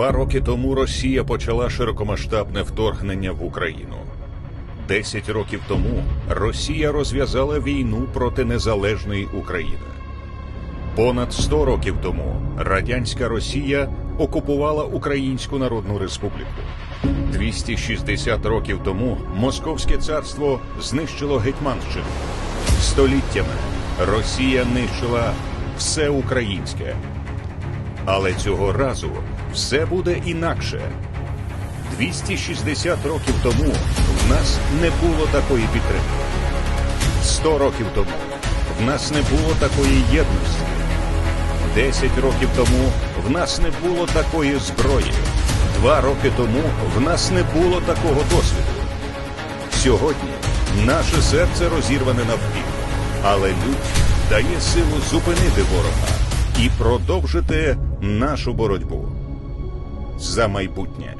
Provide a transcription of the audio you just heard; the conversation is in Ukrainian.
Два роки тому Росія почала широкомасштабне вторгнення в Україну. Десять років тому Росія розв'язала війну проти незалежної України. Понад 100 років тому радянська Росія окупувала Українську Народну Республіку. 260 років тому Московське царство знищило Гетьманщину. Століттями Росія нищила все українське. Але цього разу все буде інакше. 260 років тому в нас не було такої підтримки. 100 років тому в нас не було такої єдності. 10 років тому в нас не було такої зброї. Два роки тому в нас не було такого досвіду. Сьогодні наше серце розірване навпіл, але лють дає силу зупинити ворога і продовжити нашу боротьбу за майбутнє.